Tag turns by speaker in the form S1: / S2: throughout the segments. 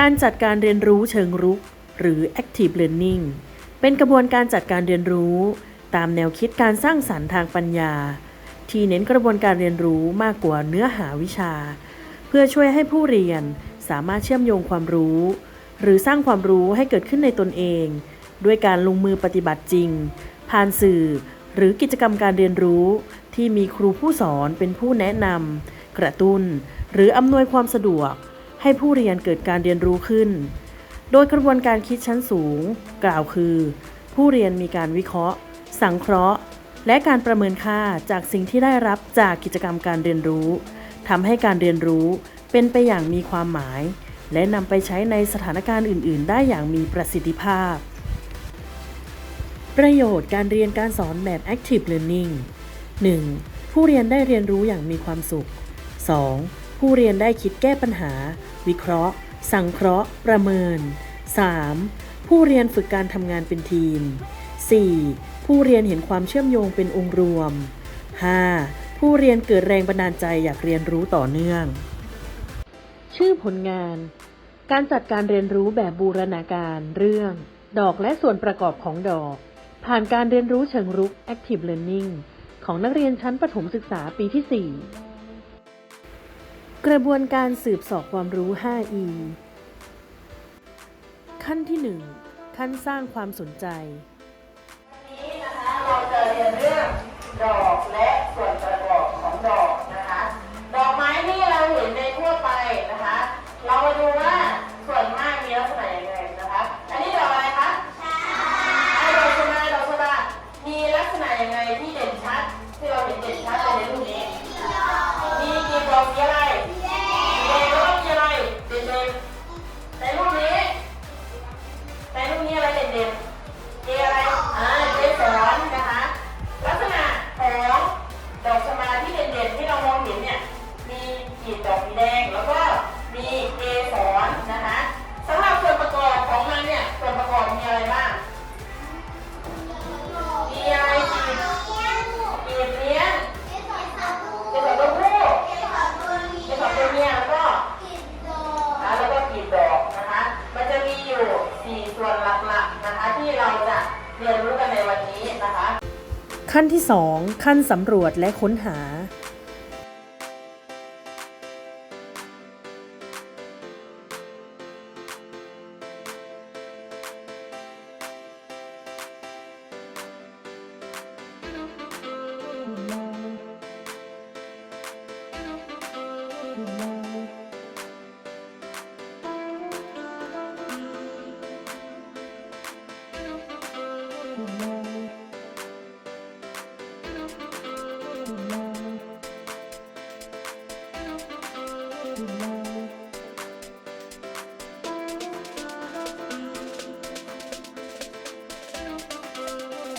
S1: การจัดการเรียนรู้เชิงรุก หรือ active learning เป็นกระบวนการจัดการเรียนรู้ ตามแนวคิดการสร้างสรรค์ทางปัญญา ที่เน้นกระบวนการเรียนรู้มากกว่าเนื้อหาวิชา เพื่อช่วยให้ผู้เรียนสามารถเชื่อมโยงความรู้ หรือสร้างความรู้ให้เกิดขึ้นในตนเอง ด้วยการลงมือปฏิบัติจริง ผ่านสื่อ หรือกิจกรรมการเรียนรู้ที่มีครูผู้สอนเป็นผู้แนะนำกระตุ้น หรืออำนวยความสะดวก ให้ผู้เรียนเกิดการเรียนรู้ขึ้น โดยกระบวนการคิดชั้นสูง กล่าวคือ ผู้เรียนมีการวิเคราะห์ สังเคราะห์ และการประเมินค่าจากสิ่งที่ได้รับจากกิจกรรมการเรียนรู้ทำให้การเรียนรู้เป็นไปอย่างมีความหมาย และนำไปใช้ในสถานการณ์อื่น ๆ ได้อย่างมีประสิทธิภาพ ประโยชน์การเรียนการสอนแบบ active learning 1. ผู้เรียนได้เรียนรู้อย่างมีความสุข 2. ผู้เรียนได้คิดแก้ปัญหา วิเคราะห์ สังเคราะห์ ประเมิน 3. ผู้เรียนฝึกการทำงานเป็นทีม 4. ผู้เรียนเห็นความเชื่อมโยงเป็นองค์รวม 5. ผู้เรียนเกิดแรงบันดาลใจอยากเรียนรู้ต่อเนื่อง ชื่อผลงาน การจัดการเรียนรู้แบบบูรณาการเรื่อง ดอกและส่วนประกอบของดอก ผ่านการเรียนรู้เชิงรุก Active Learning ของนักเรียนชั้นประถมศึกษาปีที่ 4 กระบวนการสืบสอบความรู้ 5E ขั้นที่ 1 ขั้นสร้างความสนใจ
S2: วันี้นะคะเราจะเรียนเรื่องดอกและส่วน ขั้นที่
S1: 2 ขั้นสำรวจและค้นหา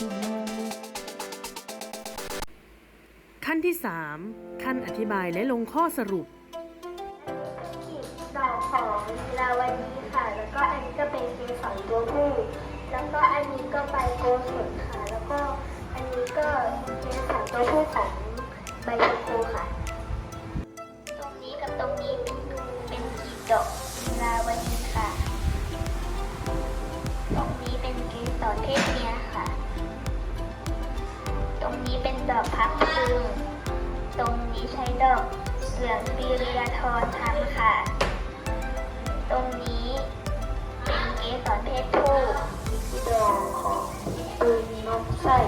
S1: ขั้นที่ 3 ขั้นอธิบายและลงข้อสรุป
S3: ดอกของลีลาวดีค่ะ แล้วก็อันนี้ก็เป็นเกสรตัวผู้ แล้วก็อันนี้ก็ใบโกศลค่ะ แล้วก็อันนี้ก็ นี้ใช้ดอกเหลืองปีเรียทอนทำค่ะ ตรงนี้เป็นเกสรเพศผู้พี่ดอกของปืนนกไส้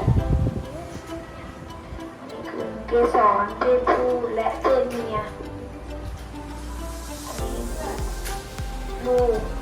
S3: นี่คือเกสรเพศผู้และเพศเมียนี่ลูกหมาก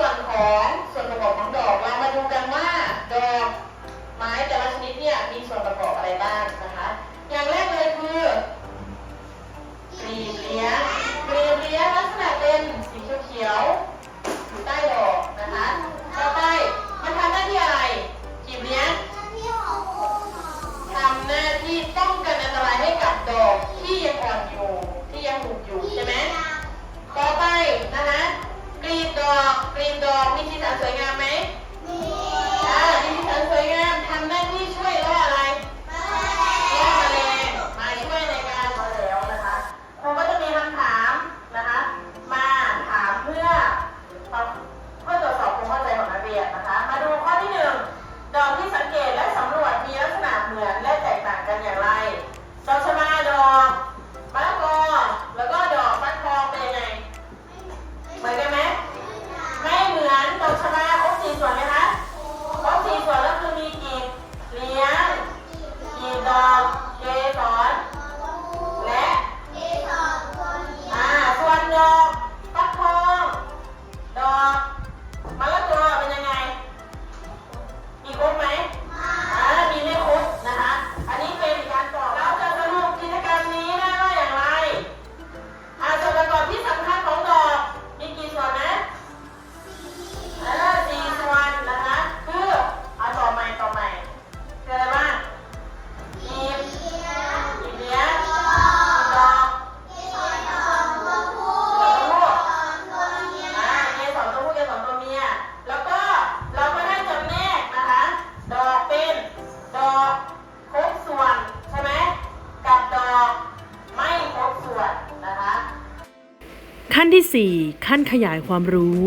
S2: ส่วนของส่วนประกอบ ที่
S1: 4 ขั้นขยายความรู้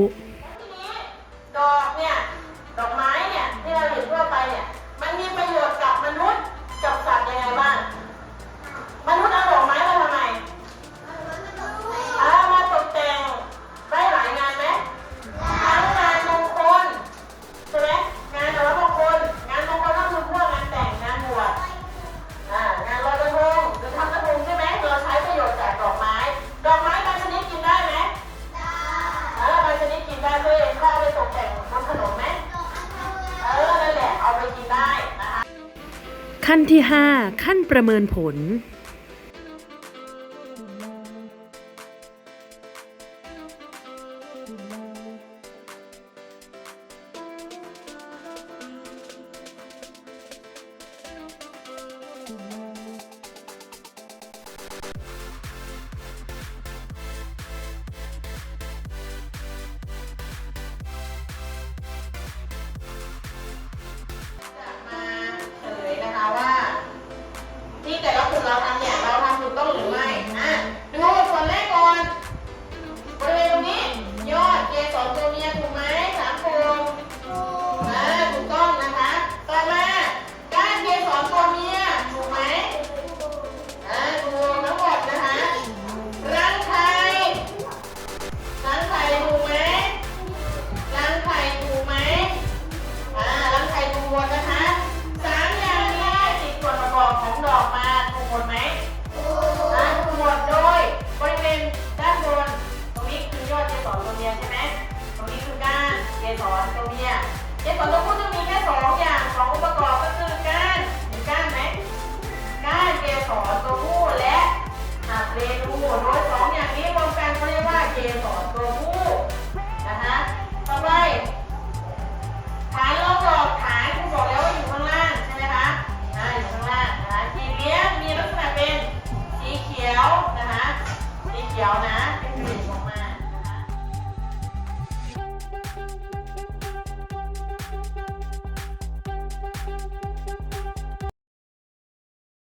S2: ขั้น
S1: ที่ 5 ขั้นประเมินผล
S2: เนี่ยเกสรตัวผู้จะมีแค่สองอย่างสองอุปกรณ์ก็คือก้านเห็นก้านไหมก้านเกสรตัวผู้และหากเลนูโดยสองอย่างนี้รวมกันเขาเรียกว่าเกสรตัวผู้นะคะต่อไปฐานรอบดอกฐา